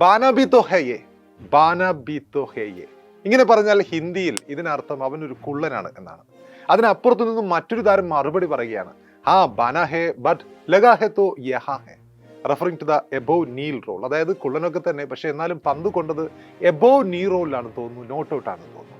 ബാനാബിത്തോ ഹേയെ ബാനാബിത്തോ ഹേയെ ഇങ്ങനെ പറഞ്ഞാൽ ഹിന്ദിയിൽ ഇതിനർത്ഥം അവൻ ഒരു കുള്ളനാണ് എന്നാണ്. അതിനപ്പുറത്തു നിന്നും മറ്റൊരു താരം മറുപടി പറയുകയാണ്. ആ ബാന ഹേ ബട്ട് ലഗാ ഹെ തോ യഹാ ഹെ. റെഫറിങ് ടു ദ എബോ നീൽ റോൾ അതായത് കുള്ളനൊക്കെ തന്നെ പക്ഷെ എന്നാലും പന്ത് കൊണ്ടത് എബോ നീ റോളിലാണ് തോന്നുന്നു നോട്ട് ഔട്ട് ആണെന്ന് തോന്നുന്നു.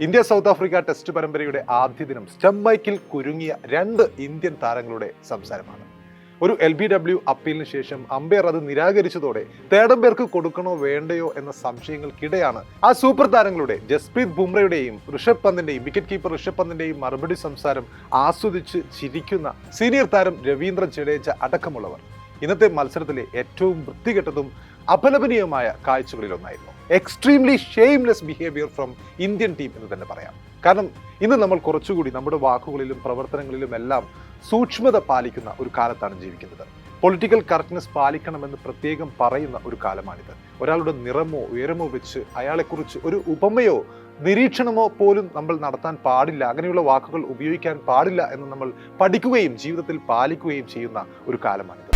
ഇന്ത്യ സൗത്ത് ആഫ്രിക്ക ടെസ്റ്റ് പരമ്പരയുടെ ആദ്യ ദിനം സ്റ്റംബൈക്കിൽ കുരുങ്ങിയ രണ്ട് ഇന്ത്യൻ താരങ്ങളുടെ സംസാരമാണ്. ഒരു എൽ ബി ഡബ്ല്യു അപ്പീലിന് ശേഷം അമ്പയർ അത് നിരാകരിച്ചതോടെ തേർഡ് കൊടുക്കണോ വേണ്ടയോ എന്ന സംശയങ്ങൾക്കിടെയാണ് ആ സൂപ്പർ താരങ്ങളുടെ ജസ്പ്രീത് ബുംറയുടെയും ഋഷഭ് പന്തിന്റെയും വിക്കറ്റ് കീപ്പർ ഋഷഭ് പന്തിന്റെയും മറുപടി സംസാരം ആസ്വദിച്ച് ചിരിക്കുന്ന സീനിയർ താരം രവീന്ദ്ര ജഡേജ അടക്കമുള്ളവർ. ഇന്നത്തെ മത്സരത്തിലെ ഏറ്റവും വൃത്തികെട്ടതും അപലപനീയമായ കാഴ്ചകളിലൊന്നായിരുന്നു. Extremely shameless behaviour from Indian team എന്ന് തന്നെ പറയാം. കാരണം ഇന്ന് നമ്മൾ കുറച്ചുകൂടി നമ്മുടെ വാക്കുകളിലും പ്രവർത്തനങ്ങളിലും എല്ലാം സൂക്ഷ്മത പാലിക്കുന്ന ഒരു കാലത്താണ് ജീവിക്കുന്നത്. പൊളിറ്റിക്കൽ കറക്റ്റ്നെസ് പാലിക്കണമെന്ന് പ്രത്യേകം പറയുന്ന ഒരു കാലമാണിത്. ഒരാളുടെ നിറമോ ഉയരമോ വെച്ച് അയാളെക്കുറിച്ച് ഒരു ഉപമയോ നിരീക്ഷണമോ പോലും നമ്മൾ നടത്താൻ പാടില്ല അങ്ങനെയുള്ള വാക്കുകൾ ഉപയോഗിക്കാൻ പാടില്ല എന്ന് നമ്മൾ പഠിക്കുകയും ജീവിതത്തിൽ പാലിക്കുകയും ചെയ്യുന്ന ഒരു കാലമാണിത്.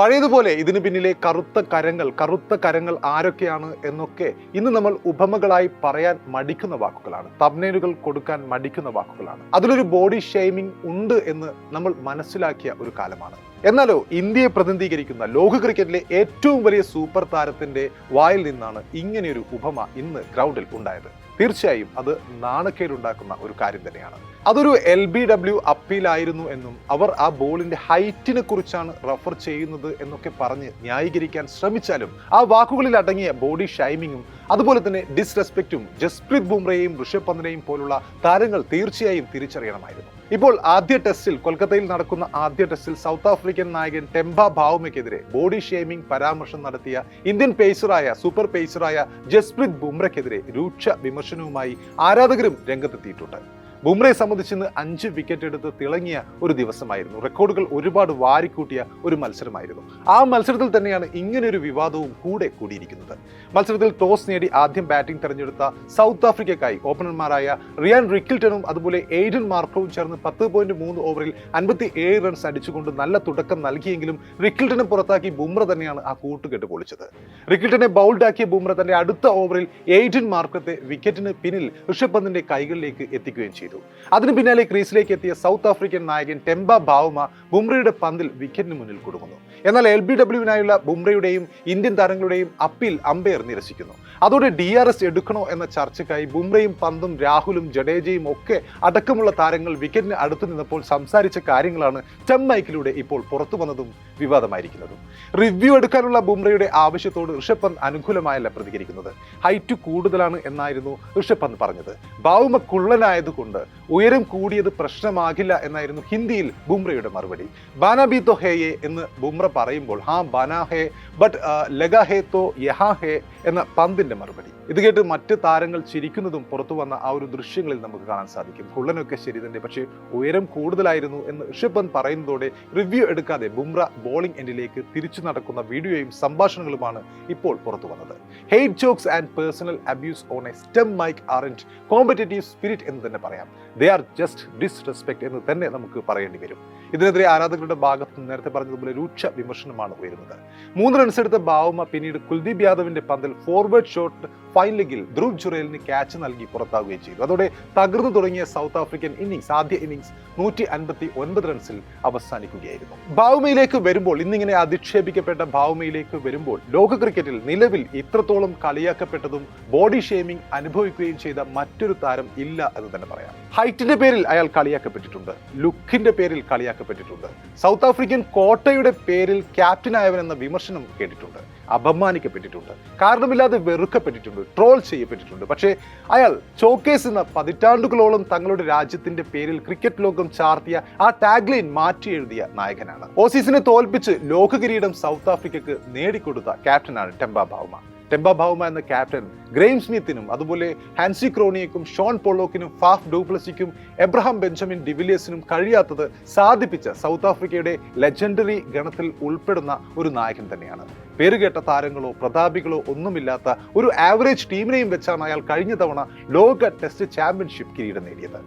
പഴയതുപോലെ ഇതിന് പിന്നിലെ കറുത്ത കരങ്ങൾ കറുത്ത കരങ്ങൾ ആരൊക്കെയാണ് എന്നൊക്കെ ഇന്ന് നമ്മൾ ഉപമകളായി പറയാൻ മടിക്കുന്ന വാക്കുകളാണ്. തബ്നേലുകൾ കൊടുക്കാൻ മടിക്കുന്ന വാക്കുകളാണ്. അതിലൊരു ബോഡി ഷെയ്മിംഗ് ഉണ്ട് എന്ന് നമ്മൾ മനസ്സിലാക്കിയ ഒരു കാലമാണ്. എന്നാലോ ഇന്ത്യയെ പ്രതിനിധീകരിക്കുന്ന ലോക ക്രിക്കറ്റിലെ ഏറ്റവും വലിയ സൂപ്പർ താരത്തിന്റെ വായിൽ നിന്നാണ് ഇങ്ങനെയൊരു ഉപമ ഇന്ന് ഗ്രൗണ്ടിൽ ഉണ്ടായത്. തീർച്ചയായും അത് നാണക്കേടുണ്ടാക്കുന്ന ഒരു കാര്യം തന്നെയാണ്. അതൊരു എൽ ബി ഡബ്ല്യു അപ്പീലായിരുന്നു എന്നും അവർ ആ ബോളിന്റെ ഹൈറ്റിനെ കുറിച്ചാണ് റെഫർ ചെയ്യുന്നത് എന്നൊക്കെ പറഞ്ഞ് ന്യായീകരിക്കാൻ ശ്രമിച്ചാലും ആ വാക്കുകളിൽ അടങ്ങിയ ബോഡി ഷൈമിങ്ങും അതുപോലെ തന്നെ ഡിസ്റെസ്പെക്റ്റും ജസ്പ്രീത് ബുംറയെയും ഋഷഭ് പന്തിനെയും പോലുള്ള താരങ്ങൾ തീർച്ചയായും തിരിച്ചറിയണമായിരുന്നു. ഇപ്പോൾ ആദ്യ ടെസ്റ്റിൽ കൊൽക്കത്തയിൽ നടക്കുന്ന ആദ്യ ടെസ്റ്റിൽ സൗത്ത് ആഫ്രിക്കൻ നായകൻ ടെംബ ഭാവുമയ്ക്കെതിരെ ബോഡി ഷേമിംഗ് പരാമർശം നടത്തിയ ഇന്ത്യൻ പേസറായ സൂപ്പർ പേസറായ ജസ്പ്രീത് ബുംറയ്ക്കെതിരെ രൂക്ഷ വിമർശനവുമായി ആരാധകരും രംഗത്തെത്തിയിട്ടുണ്ട്. ബുംറയെ സംബന്ധിച്ച് ഇന്ന് അഞ്ച് വിക്കറ്റ് എടുത്ത് തിളങ്ങിയ ഒരു ദിവസമായിരുന്നു. റെക്കോർഡുകൾ ഒരുപാട് വാരിക്കൂട്ടിയ ഒരു മത്സരമായിരുന്നു. ആ മത്സരത്തിൽ തന്നെയാണ് ഇങ്ങനൊരു വിവാദവും കൂടെ കൂടിയിരിക്കുന്നത്. മത്സരത്തിൽ ടോസ് നേടി ആദ്യം ബാറ്റിംഗ് തെരഞ്ഞെടുത്ത സൗത്ത് ആഫ്രിക്കയ്ക്കായി ഓപ്പണർമാരായ റിയാൻ റിക്കിൽട്ടണും അതുപോലെ എയ്ഡൻ മാർക്കവും ചേർന്ന് പത്ത് പോയിന്റ് മൂന്ന് ഓവറിൽ അൻപത്തി ഏഴ് റൺസ് അടിച്ചുകൊണ്ട് നല്ല തുടക്കം നൽകിയെങ്കിലും റിക്കിൽട്ടനെ പുറത്താക്കി ബുംറ തന്നെയാണ് ആ കൂട്ടുകെട്ട് പൊളിച്ചത്. റിക്കിൽട്ടനെ ബൗൾഡാക്കിയ ബുംറ തന്റെ അടുത്ത ഓവറിൽ എയ്ഡൻ മാർക്കത്തെ വിക്കറ്റിന് പിന്നിൽ ഋഷഭ് പന്തിന്റെ കൈകളിലേക്ക് എത്തിക്കുകയും ചെയ്തു. അതിനു പിന്നാലെ ക്രീസിലേക്ക് എത്തിയ സൗത്ത് ആഫ്രിക്കൻ നായകൻ ടെംബ ബാവുമ ബുംറയുടെ പന്തിൽ വിക്കറ്റിന് മുന്നിൽ കൊടുക്കുന്നു എന്നാൽ എൽ ബി ഡബ്ല്യുവിനായുള്ള ബുംറയുടെയും ഇന്ത്യൻ താരങ്ങളുടെയും അപ്പീൽ അമ്പയർ നിരസിക്കുന്നു. അതോടെ ഡി ആർ എസ് എടുക്കണോ എന്ന ചർച്ചയ്ക്കായി ബുംറയും പന്തും രാഹുലും ജഡേജയും ഒക്കെ അടക്കമുള്ള താരങ്ങൾ വിക്കറ്റിന് അടുത്തു നിന്നപ്പോൾ സംസാരിച്ച കാര്യങ്ങളാണ് ടെം മൈക്കിലൂടെ ഇപ്പോൾ പുറത്തു വന്നതും വിവാദമായിരിക്കുന്നതും. റിവ്യൂ എടുക്കാനുള്ള ബുംറയുടെ ആവശ്യത്തോട് ഋഷഭ് പന്ത് അനുകൂലമായല്ല പ്രതികരിക്കുന്നത്. ഹൈറ്റ് കൂടുതലാണ് എന്നായിരുന്നു ഋഷഭ് പന്ത് പറഞ്ഞത്. ബാവുമ കുള്ളനായതുകൊണ്ട് ഉയരം കൂടിയത് പ്രശ്നമാകില്ല എന്നായിരുന്നു ഹിന്ദിയിൽ ബുംറയുടെ മറുപടി. ബാനാബി തോ ഹേയെ എന്ന് ബുംറ പറയുമ്പോൾ ഹാ ബാനാ ഹേ ബട്ട് ലഗാ ഹേ തോ യഹാ ഹേ എന്ന പന്തിന്റെ മറുപടി. ഇത് കേട്ട് മറ്റ് താരങ്ങൾ ചിരിക്കുന്നതും പുറത്തു വന്ന ആ ഒരു ദൃശ്യങ്ങളിൽ നമുക്ക് കാണാൻ സാധിക്കും. കുള്ളനൊക്കെ ശരി തന്നെ പക്ഷേ ഉയരം കൂടുതലായിരുന്നു എന്ന് ഋഷഭ് പന്ത് പറയുന്നതോടെ റിവ്യൂ എടുക്കാതെ ബുംറ ബോളിംഗ് എൻഡിലേക്ക് തിരിച്ചു നടക്കുന്ന വീഡിയോയും സംഭാഷണങ്ങളുമാണ് ഇപ്പോൾ പുറത്തു വന്നത്. Hate jokes and personal abuse on a stump mic in competitive spirit എന്ന് തന്നെ പറയാം. ദേ ആർ ജസ്റ്റ് ഡിസ്റെസ്പെക്ട് എന്ന് തന്നെ നമുക്ക് പറയേണ്ടി വരും. ഇതിനെതിരെ ആരാധകരുടെ ഭാഗത്ത് നിന്ന് നേരത്തെ പറഞ്ഞതുപോലെ രൂക്ഷ വിമർശനമാണ് ഉയരുന്നത്. മൂന്ന് റൺസ് എടുത്ത ബാവുമ പിന്നീട് കുൽദീപ് യാദവിന്റെ പന്തിൽ ഫോർവേഡ് ഷോട്ട് ഫൈൻ ലെഗിൽ ധ്രുവ് ജുറേലിന് ക്യാച്ച് നൽകി പുറത്താവുകയും ചെയ്തു. അതോടെ തകർന്നു തുടങ്ങിയ സൗത്ത് ആഫ്രിക്കൻ ഇന്നിംഗ്സ് ആദ്യ ഇന്നിംഗ്സ് നൂറ്റി അൻപത്തി ഒൻപത് റൺസിൽ അവസാനിക്കുകയായിരുന്നു. ഭാവുമയിലേക്ക് വരുമ്പോൾ ഇന്നിങ്ങനെ അധിക്ഷേപിക്കപ്പെട്ട ഭാവുമയിലേക്ക് വരുമ്പോൾ ലോക ക്രിക്കറ്റിൽ നിലവിൽ ഇത്രത്തോളം കളിയാക്കപ്പെട്ടതും ബോഡി ഷേമിംഗ് അനുഭവിക്കുകയും ചെയ്ത മറ്റൊരു താരം ഇല്ല എന്ന് തന്നെ പറയാം. ഹൈറ്റിന്റെ പേരിൽ അയാൾ കളിയാക്കപ്പെട്ടിട്ടുണ്ട്. ലുക്കിന്റെ പേരിൽ കളിയാക്കപ്പെട്ടിട്ടുണ്ട്. സൗത്ത് ആഫ്രിക്കൻ കോട്ടയുടെ പേരിൽ ക്യാപ്റ്റനായവൻ എന്ന വിമർശനം കേട്ടിട്ടുണ്ട്. അപമാനിക്കപ്പെട്ടിട്ടുണ്ട്. കാരണമില്ലാതെ വെറുക്കപ്പെട്ടിട്ടുണ്ട്. ട്രോൾ ചെയ്യപ്പെട്ടിട്ടുണ്ട്. പക്ഷേ അയാൾ ചോക്കേസ് എന്ന പതിറ്റാണ്ടുകളോളം തങ്ങളുടെ രാജ്യത്തിന്റെ പേരിൽ ക്രിക്കറ്റ് ലോകം ചാർത്തിയ ആ ടാഗ്ലൈൻ മാറ്റി എഴുതിയ നായകനാണ് ഓസീസിനെ തോൽപ്പിച്ച് ലോകകിരീടം സൗത്ത് ആഫ്രിക്കക്ക് നേടിക്കൊടുത്ത ക്യാപ്റ്റനാണ് ടെമ്പ ബാവുമ ടെമ്പ ഭാവുമ എന്ന ക്യാപ്റ്റൻ ഗ്രെയിം സ്മിത്തിനും അതുപോലെ ഹാൻസി ക്രോണിയക്കും ഷോൺ പൊള്ളോക്കിനും ഫാഫ് ഡൂപ്ലസിക്കും എബ്രഹാം ബെഞ്ചമിൻ ഡിവിലിയേഴ്സിനും കഴിയാത്തത് സാധിപ്പിച്ച സൗത്ത് ആഫ്രിക്കയുടെ ലെജൻഡറി ഗണത്തിൽ ഉൾപ്പെടുന്ന ഒരു നായകൻ തന്നെയാണ്. പേരുകേട്ട താരങ്ങളോ പ്രതാപികളോ ഒന്നുമില്ലാത്ത ഒരു ആവറേജ് ടീമിനെയും വെച്ചാണ് അയാൾ കഴിഞ്ഞ തവണ ലോക ടെസ്റ്റ് ചാമ്പ്യൻഷിപ്പ് കിരീടം നേടിയത്.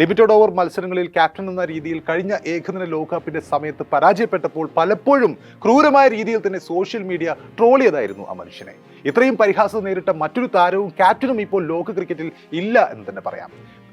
ലിമിറ്റഡ് ഓവർ മത്സരങ്ങളിൽ ക്യാപ്റ്റൻ എന്ന രീതിയിൽ കഴിഞ്ഞ ഏകദിന ലോകകപ്പിന്റെ സമയത്ത് പരാജയപ്പെട്ടപ്പോൾ പലപ്പോഴും ക്രൂരമായ രീതിയിൽ തന്നെ സോഷ്യൽ മീഡിയ ട്രോൾ ചെയ്തായിരുന്നു ആ മനുഷ്യനെ. ഇത്രയും പരിഹാസം നേരിട്ട മറ്റൊരു താരവും ക്യാപ്റ്റനും ഇപ്പോൾ ലോക ക്രിക്കറ്റിൽ ഇല്ല എന്ന് തന്നെ പറയാം.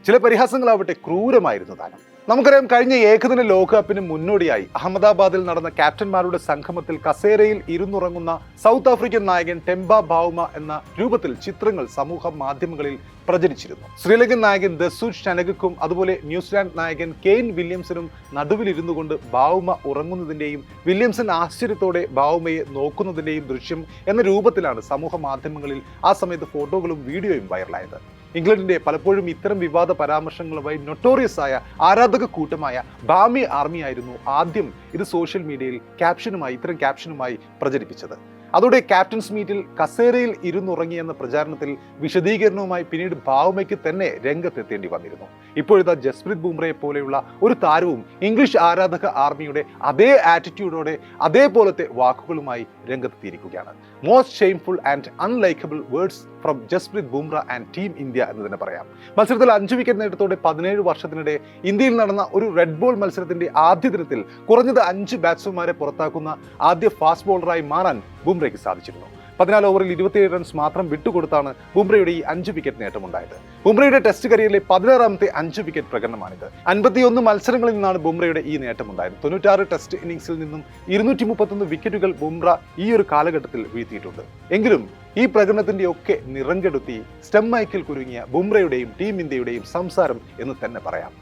ചില പരിഹാസങ്ങളാവട്ടെ ക്രൂരമായിരുന്നു താനും. നമുക്കറിയാം കഴിഞ്ഞ ഏകദിന ലോകകപ്പിന് മുന്നോടിയായി അഹമ്മദാബാദിൽ നടന്ന ക്യാപ്റ്റന്മാരുടെ സംഗമത്തിൽ കസേരയിൽ ഇരുന്നുറങ്ങുന്ന സൗത്ത് ആഫ്രിക്കൻ നായകൻ ടെംബ ബാവുമ എന്ന രൂപത്തിൽ ചിത്രങ്ങൾ സമൂഹ മാധ്യമങ്ങളിൽ പ്രചരിച്ചിരുന്നു. ശ്രീലങ്കൻ നായകൻ ദസൂജ് ഷനഗക്കും അതുപോലെ ന്യൂസിലാൻഡ് നായകൻ കെയ്ൻ വില്യംസനും നടുവിലിരുന്നു കൊണ്ട് ബാവുമ ഉറങ്ങുന്നതിന്റെയും വില്യംസൺ ആശ്ചര്യത്തോടെ ബാവുമയെ നോക്കുന്നതിന്റെയും ദൃശ്യം എന്ന രൂപത്തിലാണ് സമൂഹ മാധ്യമങ്ങളിൽ ആ സമയത്ത് ഫോട്ടോകളും വീഡിയോയും വൈറലായത്. ഇംഗ്ലണ്ടിന്റെ പലപ്പോഴും ഇത്തരം വിവാദ പരാമർശങ്ങളുമായി നൊട്ടോറിയസ് ആയ ആരാധക കൂട്ടമായ ബാമി ആർമി ആയിരുന്നു ആദ്യം ഇത് സോഷ്യൽ മീഡിയയിൽ ക്യാപ്ഷനുമായി ഇത്തരം ക്യാപ്ഷനുമായി പ്രചരിപ്പിച്ചത്. അതോടെ ക്യാപ്റ്റൻസ് മീറ്റിൽ കസേരയിൽ ഇരുന്നുറങ്ങിയെന്ന പ്രചാരണത്തിൽ വിശദീകരണവുമായി പിന്നീട് ഭാവമയ്ക്ക് തന്നെ രംഗത്തെത്തേണ്ടി വന്നിരുന്നു. ഇപ്പോഴത്തെ ജസ്പ്രീത് ബുംറയെ പോലെയുള്ള ഒരു താരവും ഇംഗ്ലീഷ് ആരാധക ആർമിയുടെ അതേ ആറ്റിറ്റ്യൂഡോടെ അതേപോലത്തെ വാക്കുകളുമായി രംഗത്തെത്തിയിരിക്കുകയാണ്. Most shameful and unlikeable words from Jasprit Bumrah and team India എന്ന് തന്നെ പറയാം. മത്സരത്തിൽ അഞ്ച് വിക്കറ്റ് നേട്ടത്തോടെ പതിനേഴ് വർഷത്തിനിടെ ഇന്ത്യയിൽ നടന്ന ഒരു റെഡ് ബോൾ മത്സരത്തിന്റെ ആദ്യ ദിനത്തിൽ കുറഞ്ഞത് അഞ്ച് ബാറ്റ്സ്മാൻമാരെ പുറത്താക്കുന്ന ആദ്യ ഫാസ്റ്റ് ബോളറായി മാറാൻ ബുംറയ്ക്ക് സാധിച്ചിരുന്നു. പതിനാല് ഓവറിൽ ഇരുപത്തിയേഴ് റൺസ് മാത്രം വിട്ടുകൊടുത്താണ് ബുംറയുടെ ഈ അഞ്ച് വിക്കറ്റ് നേട്ടമുണ്ടായത്. ബുംറയുടെ ടെസ്റ്റ് കരിയറിലെ പതിനാറാമത്തെ അഞ്ച് വിക്കറ്റ് പ്രകടനമാണിത്. അൻപത്തിയൊന്ന് മത്സരങ്ങളിൽ നിന്നാണ് ബുംറയുടെ ഈ നേട്ടമുണ്ടായത്. തൊണ്ണൂറ്റാറ് ടെസ്റ്റ് ഇന്നിംഗ്സിൽ നിന്നും ഇരുന്നൂറ്റി മുപ്പത്തൊന്ന് വിക്കറ്റുകൾ ബുംറ ഈ ഒരു കാലഘട്ടത്തിൽ വീഴ്ത്തിയിട്ടുണ്ട്. എങ്കിലും ഈ പ്രകടനത്തിന്റെ ഒക്കെ നിറം കെടുത്തി സ്റ്റെം മൈക്കിൽ കുരുങ്ങിയ ബുംറയുടെയും ടീം ഇന്ത്യയുടെയും സംസാരം എന്ന് തന്നെ പറയാം.